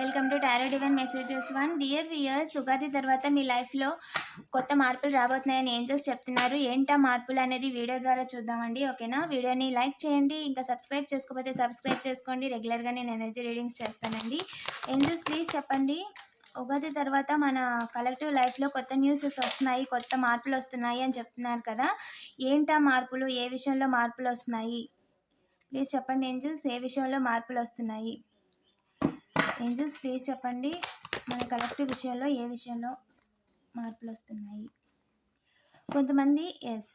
Welcome to tarot divine messages one dear viewers Ugadi తర్వాత మీ లైఫ్లో కొత్త మార్పులు రాబోతున్నాయని ఏంజెస్ చెప్తున్నారు? ఏంటా మార్పులు అనేది వీడియో ద్వారా చూద్దామండి ఓకేనా? వీడియోని లైక్ చేయండి ఇంకా సబ్స్క్రైబ్ చేసుకోకపోతే సబ్స్క్రైబ్ చేసుకోండి. రెగ్యులర్గా నేను ఎనర్జీ రీడింగ్స్ చేస్తానండి. ఏంజెస్ ప్లీజ్ చెప్పండి. ఉగాది తర్వాత మన కలెక్టివ్ లైఫ్లో కొత్త న్యూసెస్ వస్తున్నాయి కొత్త మార్పులు వస్తున్నాయి అని చెప్తున్నారు కదా. ఏంటా మార్పులు? ఏ విషయంలో మార్పులు వస్తున్నాయి? ప్లీజ్ చెప్పండి ఏంజల్స్ ఏ విషయంలో మార్పులు వస్తున్నాయి? ఏంజల్స్ ప్లీజ్ చెప్పండి మన కలెక్టివ్ విషయంలో ఏ విషయంలో మార్పులు వస్తున్నాయి? కొంతమంది ఎస్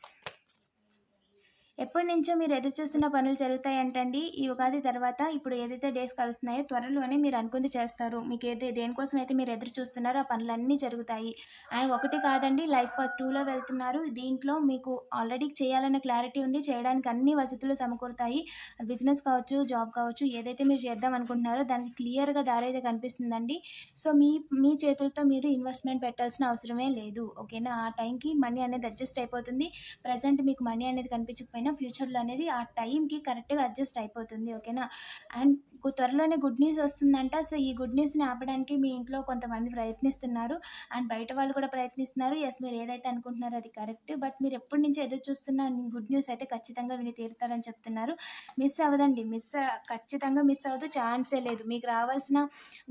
ఎప్పటి నుంచో మీరు ఎదురు చూస్తున్న పనులు జరుగుతాయంటండి. ఈ ఉగాది తర్వాత ఇప్పుడు ఏదైతే డేస్ కలుస్తున్నాయో త్వరలోనే మీరు అనుకుంది చేస్తారు. మీకు ఏదో దేనికోసం అయితే మీరు ఎదురు చూస్తున్నారో ఆ పనులన్నీ జరుగుతాయి. అండ్ ఒకటి కాదండి లైఫ్ పాత్ టూలో వెళ్తున్నారు. దీంట్లో మీకు ఆల్రెడీ చేయాలన్న క్లారిటీ ఉంది. చేయడానికి అన్ని వసతులు సమకూరుతాయి. బిజినెస్ కావచ్చు జాబ్ కావచ్చు ఏదైతే మీరు చేద్దాం అనుకుంటున్నారో దానికి క్లియర్గా దారి అయితే కనిపిస్తుందండి. సో మీ మీ చేతులతో మీరు ఇన్వెస్ట్మెంట్ పెట్టాల్సిన అవసరమే లేదు. ఓకేనా? ఆ టైంకి మనీ అనేది అడ్జస్ట్ అయిపోతుంది. ప్రజెంట్ మీకు మనీ అనేది కనిపించకపోయినా ఫ్యూచర్లో అనేది ఆ టైంకి కరెక్ట్గా అడ్జస్ట్ అయిపోతుంది ఓకేనా? అండ్ త్వరలోనే గుడ్ న్యూస్ వస్తుందంట. సో ఈ గుడ్ న్యూస్ని ఆపడానికి మీ ఇంట్లో కొంతమంది ప్రయత్నిస్తున్నారు. అండ్ బయట వాళ్ళు కూడా ప్రయత్నిస్తున్నారు. ఎస్ మీరు ఏదైతే అనుకుంటున్నారో అది కరెక్ట్. బట్ మీరు ఎప్పటి నుంచి ఎదురు చూస్తున్న గుడ్ న్యూస్ అయితే ఖచ్చితంగా విని తీరుతారని చెప్తున్నారు. మిస్ అవ్వదండి. మిస్ ఖచ్చితంగా మిస్ అవ్వదు. ఛాన్సే లేదు. మీకు రావాల్సిన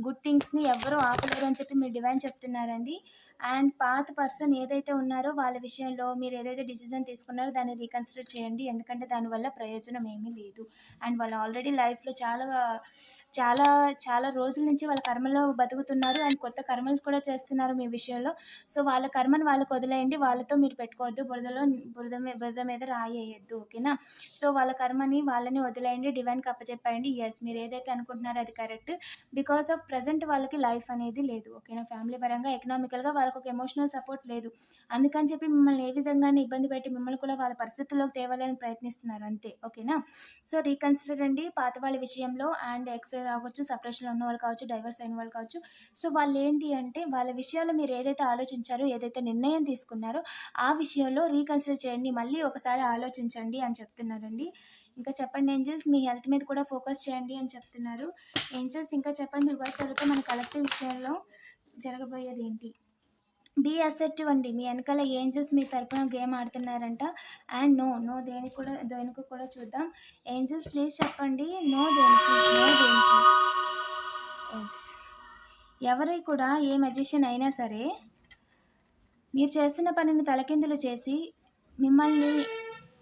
గుడ్ థింగ్స్ని ఎవరు ఆపలేరు అని చెప్పి మీరు డివైన్ చెప్తున్నారండి. అండ్ పాత పర్సన్ ఏదైతే ఉన్నారో వాళ్ళ విషయంలో మీరు ఏదైతే డిసిజన్ తీసుకున్నారో దాన్ని రీకన్సిడర్ చేయండి. ఎందుకంటే దానివల్ల ప్రయోజనం ఏమీ లేదు. అండ్ వాళ్ళు ఆల్రెడీ లైఫ్లో చాలా చాలా చాలా రోజుల నుంచి వాళ్ళ కర్మలో బతుకుతున్నారు. అండ్ కొత్త కర్మలు కూడా చేస్తున్నారు మీ విషయంలో. సో వాళ్ళ కర్మను వాళ్ళకు వదిలేయండి. వాళ్ళతో మీరు పెట్టుకోవద్దు. బురదలో బురద బురద మీద రాయేయద్దు. ఓకేనా? సో వాళ్ళ కర్మని వాళ్ళని వదిలేయండి. డివైన్కి అప్పచెప్పండి ఎస్ మీరు ఏదైతే అనుకుంటున్నారో అది కరెక్ట్. బికాస్ ఆఫ్ ప్రజెంట్ వాళ్ళకి లైఫ్ అనేది లేదు. ఓకేనా? ఫ్యామిలీ పరంగా ఎకనామికల్గా వాళ్ళకి ఒక ఎమోషనల్ సపోర్ట్ లేదు. అందుకని చెప్పి మిమ్మల్ని ఏ విధంగానే ఇబ్బంది పెట్టి మిమ్మల్ని కూడా వాళ్ళ పరిస్థితుల్లోకి తేవాలని ప్రయత్నిస్తున్నారు. అంతే. ఓకేనా? సో రీకన్సిడర్ అండి. పాత వాళ్ళ విషయంలో అండ్ ఎక్స్ కావచ్చు సపరేషన్లో ఉన్న వాళ్ళు కావచ్చు డైవర్స్ అయిన వాళ్ళు కావచ్చు. సో వాళ్ళు ఏంటి అంటే వాళ్ళ విషయాలు మీరు ఏదైతే ఆలోచించారో ఏదైతే నిర్ణయం తీసుకున్నారో ఆ విషయంలో రీకన్సిడర్ చేయండి మళ్ళీ ఒకసారి ఆలోచించండి అని చెప్తున్నారండి. ఇంకా చెప్పండి ఏంజల్స్ మీ హెల్త్ మీద కూడా ఫోకస్ చేయండి అని చెప్తున్నారు. ఏంజల్స్ ఇంకా చెప్పండి ఉగాది తర్వాత మన కలెక్టివ్ విషయంలో జరగబోయేది ఏంటి? బీ అసెప్టివ్ అండి. మీ వెనకాల ఏంజల్స్ మీ తరపున గేమ్ ఆడుతున్నారంట. అండ్ నో నో దేనికి కూడా దేనికి కూడా చూద్దాం. ఏంజల్స్ ప్లీజ్ చెప్పండి. నో దేనికి నో దేనికి. ఎస్. ఎవరి కూడా ఏ మెజిషియన్ అయినా సరే మీరు చేస్తున్న పనిని తలకిందులు చేసి మిమ్మల్ని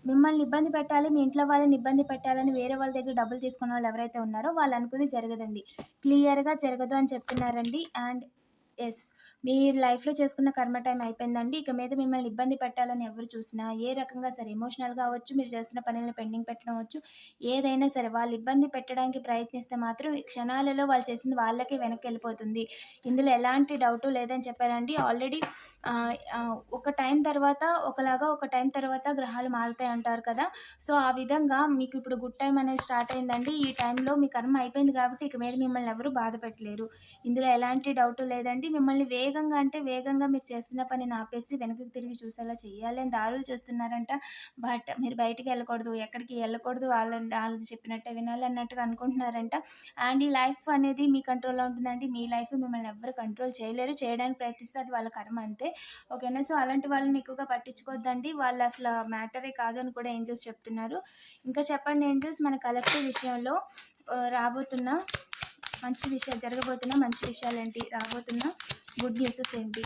మిమ్మల్ని ఇబ్బంది పెట్టాలి మీ ఇంట్లో వాళ్ళని ఇబ్బంది పెట్టాలని వేరే వాళ్ళ దగ్గర డబ్బులు తీసుకున్న వాళ్ళు ఎవరైతే ఉన్నారో వాళ్ళు అనుకుని జరగదండి. క్లియర్గా జరగదు అని చెప్తున్నారండి. అండ్ ఎస్ మీ లైఫ్లో చేసుకున్న కర్మ టైం అయిపోయిందండి. ఇక మీద మిమ్మల్ని ఇబ్బంది పెట్టాలని ఎవరు చూసినా ఏ రకంగా సరే ఎమోషనల్గా అవ్వచ్చు మీరు చేస్తున్న పనులను పెండింగ్ పెట్టడం అవ్వచ్చు ఏదైనా సరే వాళ్ళు ఇబ్బంది పెట్టడానికి ప్రయత్నిస్తే మాత్రం క్షణాలలో వాళ్ళు చేసింది వాళ్ళకే వెనక్కి వెళ్ళిపోతుంది ఇందులో ఎలాంటి డౌటు లేదని చెప్పారండి. ఆల్రెడీ ఒక టైం తర్వాత ఒకలాగా ఒక టైం తర్వాత గ్రహాలు మారుతాయి అంటారు కదా. సో ఆ విధంగా మీకు ఇప్పుడు గుడ్ టైం అనేది స్టార్ట్ అయిందండి. ఈ టైంలో మీ కర్మ అయిపోయింది కాబట్టి ఇక మీద మిమ్మల్ని ఎవరు బాధ పెట్టలేరు. ఇందులో ఎలాంటి డౌట్ లేదండి. మిమ్మల్ని వేగంగా అంటే వేగంగా మీరు చేస్తున్న పని ఆపేసి వెనక్కి తిరిగి చూసేలా చేయాలి అని దారులు చూస్తున్నారంట. బట్ మీరు బయటికి వెళ్ళకూడదు ఎక్కడికి వెళ్ళకూడదు వాళ్ళ వాళ్ళు చెప్పినట్టే వినాలి అన్నట్టుగా అనుకుంటున్నారంట. అండ్ ఈ లైఫ్ అనేది మీ కంట్రోల్లో ఉంటుందండి. మీ లైఫ్ మిమ్మల్ని ఎవరు కంట్రోల్ చేయలేరు. చేయడానికి ప్రయత్నిస్తే అది వాళ్ళ కర్మ అంతే. ఓకేనా? సో అలాంటి వాళ్ళని ఎక్కువగా పట్టించుకోవద్దండి వాళ్ళు అసలు మ్యాటరే కాదు అని కూడా ఏంజల్స్ చెప్తున్నారు. ఇంకా చెప్పండి ఏంజల్స్ మన కలెక్టివ్ విషయంలో రాబోతున్న మంచి విషయాలు జరగబోతున్న మంచి విషయాలు ఏంటి రాబోతున్న గుడ్ న్యూసెస్ ఏంటి?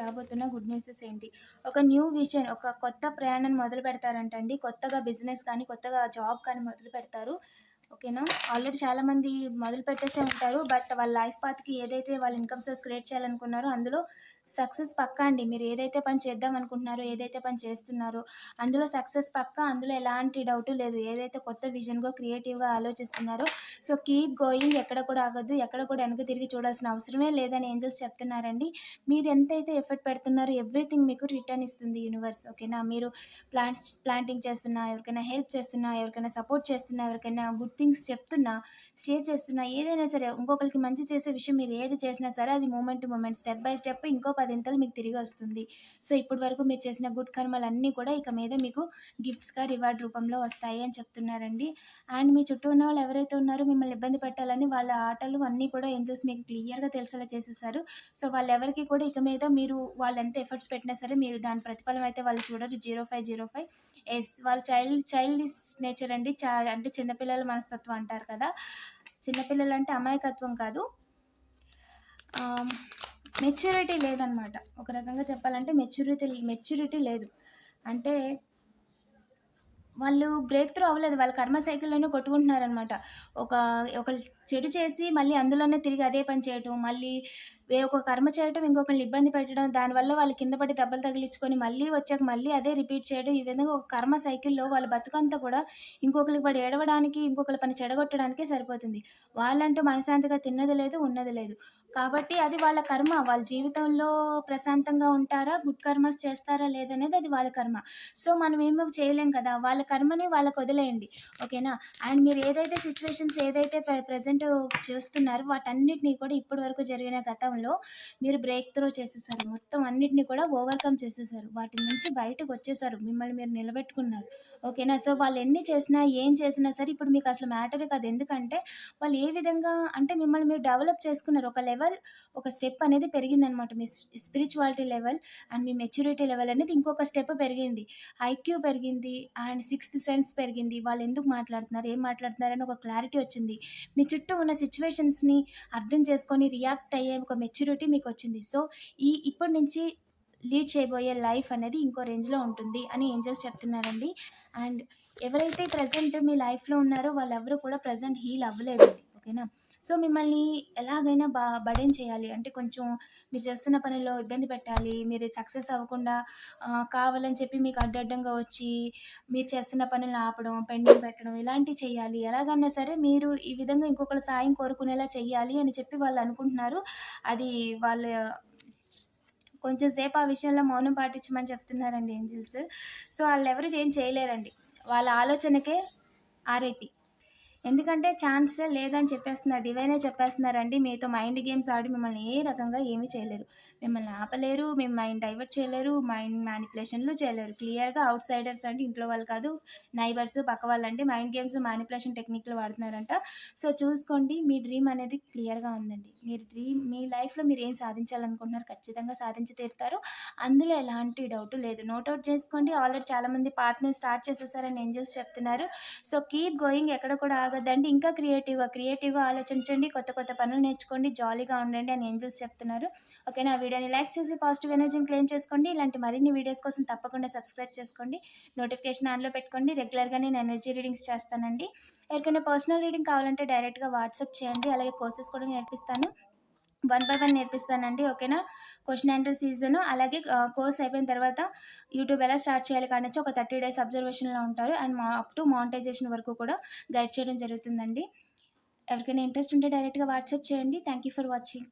రాబోతున్న గుడ్ న్యూసెస్ ఏంటి? ఒక న్యూ విజన్ ఒక కొత్త ప్రయాణాన్ని మొదలు పెడతారంటండి. కొత్తగా బిజినెస్ కానీ కొత్తగా జాబ్ కానీ మొదలు పెడతారు. ఓకేనా ఆల్రెడీ చాలామంది మొదలు పెట్టేసే ఉంటారు బట్ వాళ్ళ లైఫ్ పాత్కి ఏదైతే వాళ్ళ ఇన్కమ్ సోర్స్ క్రియేట్ చేయాలనుకున్నారో అందులో సక్సెస్ పక్కా అండి. మీరు ఏదైతే పని చేద్దాం అనుకుంటున్నారో ఏదైతే పని చేస్తున్నారో అందులో సక్సెస్ పక్కా అందులో ఎలాంటి డౌట్ లేదు. ఏదైతే కొత్త విజన్గా క్రియేటివ్గా ఆలోచిస్తున్నారో సో కీప్ గోయింగ్. ఎక్కడ కూడా ఆగద్దు. ఎక్కడ కూడా వెనక తిరిగి చూడాల్సిన అవసరమే లేదని ఏంజల్స్ చెప్తున్నారండి. మీరు ఎంతైతే ఎఫర్ట్ పెడుతున్నారో ఎవ్రీథింగ్ మీకు రిటర్న్ ఇస్తుంది యూనివర్స్. ఓకేనా? మీరు ప్లాంట్స్ ప్లాంటింగ్ చేస్తున్నా ఎవరికైనా హెల్ప్ చేస్తున్నా ఎవరికైనా సపోర్ట్ చేస్తున్నా ఎవరికైనా గుడ్ థింగ్స్ చెప్తున్నా షేర్ చేస్తున్నా ఏదైనా సరే ఇంకొకరికి మంచి చేసే విషయం మీరు ఏది చేసినా సరే అది moment to moment step by step ఇంకో పదింతలు మీకు తిరిగి వస్తుంది. సో ఇప్పటి వరకు మీరు చేసిన గుడ్ కర్మలన్నీ కూడా ఇక మీద మీకు గిఫ్ట్స్గా రివార్డ్ రూపంలో వస్తాయి అని చెప్తున్నారండి. అండ్ మీ చుట్టూ ఉన్న వాళ్ళు ఎవరైతే ఉన్నారో మిమ్మల్ని ఇబ్బంది పెట్టాలని వాళ్ళ ఆటలు అన్నీ కూడా ఏంజల్స్ మీకు క్లియర్గా తెలిసేలా చేసేసారు. సో వాళ్ళు ఎవరికి కూడా ఇక మీద మీరు వాళ్ళు ఎంత ఎఫర్ట్స్ పెట్టినా సరే మీరు దాని ప్రతిఫలం అయితే వాళ్ళు చూడరు. Zero five zero five. Yes వాళ్ళ చైల్డ్ చైల్డ్ నేచర్ అండి. చా అంటే చిన్నపిల్లల మనస్తత్వం అంటారు కదా. చిన్నపిల్లలు అంటే అమాయకత్వం కాదు. మెచ్యూరిటీ లేదనమాట ఒక రకంగా చెప్పాలంటే మెచ్యూరిటీ మెచ్యూరిటీ లేదు. అంటే వాళ్ళు బ్రేక్ త్రూ అవ్వలేదు. వాళ్ళ కర్మ సైకిల్లోనే కొట్టుకుంటున్నారనమాట ఒక ఒక చెడు చేసి మళ్ళీ అందులోనే తిరిగి అదే పని చేయటం మళ్ళీ ఒక కర్మ చేయడం ఇంకొకరిని ఇబ్బంది పెట్టడం దానివల్ల వాళ్ళు కింద పడి దెబ్బలు తగిలించుకొని మళ్ళీ వచ్చాక మళ్ళీ అదే రిపీట్ చేయడం ఈ విధంగా ఒక కర్మ సైకిల్లో వాళ్ళ బతుకంతా కూడా ఇంకొకరికి పడి ఏడవడానికి ఇంకొకరి పని చెడగొట్టడానికే సరిపోతుంది. వాళ్ళంటూ మనశాంతిగా తిన్నది లేదు ఉన్నది లేదు. కాబట్టి అది వాళ్ళ కర్మ. వాళ్ళ జీవితంలో ప్రశాంతంగా ఉంటారా గుడ్ కర్మస్ చేస్తారా లేదనేది అది వాళ్ళ కర్మ. సో మనం ఏమీ చేయలేం కదా వాళ్ళ కర్మని వాళ్ళకి వదిలేయండి. ఓకేనా? అండ్ మీరు ఏదైతే సిచ్యువేషన్స్ ఏదైతే ప్రజెంట్ చూస్తున్నారో వాటన్నిటిని కూడా ఇప్పటి వరకు జరిగిన గత గతంలో మీరు బ్రేక్ త్రూ చేసేసారు. మొత్తం అన్నిటిని కూడా ఓవర్కమ్ చేసేసారు. వాటి నుంచి బయటకు వచ్చేసారు. మిమ్మల్ని మీరు నిలబెట్టుకున్నారు. ఓకేనా? సో వాళ్ళు ఎన్ని చేసినా ఏం చేసినా సరే ఇప్పుడు మీకు అసలు మ్యాటరే కాదు. ఎందుకంటే వాళ్ళు ఏ విధంగా అంటే మిమ్మల్ని మీరు డెవలప్ చేసుకున్నారు. ఒక లెవెల్ ఒక స్టెప్ అనేది పెరిగిందనమాట. మీ స్పిరిచువాలిటీ లెవెల్ అండ్ మీ మెచ్యూరిటీ లెవెల్ అనేది ఇంకొక స్టెప్ పెరిగింది. ఐక్యూ పెరిగింది అండ్ సిక్స్త్ సెన్స్ పెరిగింది. వాళ్ళు ఎందుకు మాట్లాడుతున్నారు ఏం మాట్లాడుతున్నారు అని ఒక క్లారిటీ వచ్చింది. మీ చుట్టూ ఉన్న సిచ్యువేషన్స్ని అర్థం చేసుకొని రియాక్ట్ అయ్యే ఒక మెచ్యూరిటీ మీకు వచ్చింది. సో ఈ ఇప్పటి నుంచి లీడ్ చేయబోయే లైఫ్ అనేది ఇంకో రేంజ్లో ఉంటుంది అని ఏంజల్స్ చెప్తున్నారండి. అండ్ ఎవరైతే ప్రజెంట్ మీ లైఫ్లో ఉన్నారో వాళ్ళెవరూ కూడా ప్రజెంట్ హీల్ అవ్వలేదండి. ఓకేనా? సో మిమ్మల్ని ఎలాగైనా బా బడేం చేయాలి? అంటే కొంచెం మీరు చేస్తున్న పనిలో ఇబ్బంది పెట్టాలి మీరు సక్సెస్ అవ్వకుండా కావాలని చెప్పి మీకు అడ్డడ్డంగా వచ్చి మీరు చేస్తున్న పనులను ఆపడం పెండింగ్ పెట్టడం ఇలాంటివి చేయాలి. ఎలాగన్నా సరే మీరు ఈ విధంగా ఇంకొకరి సాయం కోరుకునేలా చేయాలి అని చెప్పి వాళ్ళు అనుకుంటున్నారు. అది వాళ్ళ కొంచెం సేపు ఆ విషయంలో మౌనం పాటించమని చెప్తున్నారండి ఏంజిల్స్. సో వాళ్ళు ఎవరు ఏం చేయలేరండి. వాళ్ళ ఆలోచనకే ఆర్ఐపి. ఎందుకంటే ఛాన్సే లేదని చెప్పేస్తున్నారు డివైనే చెప్పేస్తున్నారండి. మీతో మైండ్ గేమ్స్ ఆడి మిమ్మల్ని ఏ రకంగా ఏమీ చేయలేరు. మిమ్మల్ని ఆపలేరు మీ మైండ్ డైవర్ట్ చేయలేరు మైండ్ మ్యానిపులేషన్లు చేయలేరు. క్లియర్గా అవుట్ సైడర్స్ అంటే ఇంట్లో వాళ్ళు కాదు నైబర్స్ పక్క వాళ్ళు అంటే మైండ్ గేమ్స్ మ్యానిపులేషన్ టెక్నిక్లు వాడుతున్నారంట. సో చూసుకోండి మీ డ్రీమ్ అనేది క్లియర్గా ఉందండి. మీరు డ్రీమ్ మీ లైఫ్లో మీరు ఏం సాధించాలనుకుంటున్నారు ఖచ్చితంగా సాధించి తీరుతారు. అందులో ఎలాంటి డౌట్ లేదు. నోట్ అవుట్ చేసుకోండి. ఆల్రెడీ చాలామంది పార్ట్నర్ స్టార్ట్ చేసేసారని ఏంజల్స్ చెప్తున్నారు. So keep going. ఎక్కడ కూడా ఆగద్దండి ఇంకా క్రియేటివ్గా క్రియేటివ్గా ఆలోచించండి. కొత్త కొత్త పనులు నేర్చుకోండి. జాలీగా ఉండండి అని ఏంజల్స్ చెప్తున్నారు. ఓకేనా? నా వీడియోని లైక్ చేసి పాజిటివ్ ఎనర్జీని క్లెయిమ్ చేసుకోండి. ఇలాంటి మరిన్ని వీడియోస్ కోసం తప్పకుండా సబ్స్క్రైబ్ చేసుకోండి. నోటిఫికేషన్ ఆన్లో పెట్టుకోండి. రెగ్యులర్గా నేను ఎనర్జీ రీడింగ్స్ చేస్తానండి. ఎవరికైనా పర్సనల్ రీడింగ్ కావాలంటే డైరెక్ట్గా వాట్సాప్ చేయండి. అలాగే కోర్సెస్ కూడా నేర్పిస్తాను. వన్ బై వన్ నేర్పిస్తానండి ఓకేనా? క్వశ్చన్ ఆన్సర్ సీజన్ అలాగే కోర్స్ అయిపోయిన తర్వాత యూట్యూబ్ ఎలా స్టార్ట్ చేయాలి కానీ ఒక థర్టీ డేస్ అబ్జర్వేషన్లో ఉంటారు. అండ్ మా అప్ టు మానిటైజేషన్ వరకు కూడా గైడ్ చేయడం జరుగుతుందండి. ఎవరికైనా ఇంట్రెస్ట్ ఉంటే డైరెక్ట్గా వాట్సాప్ చేయండి. Thank you for watching.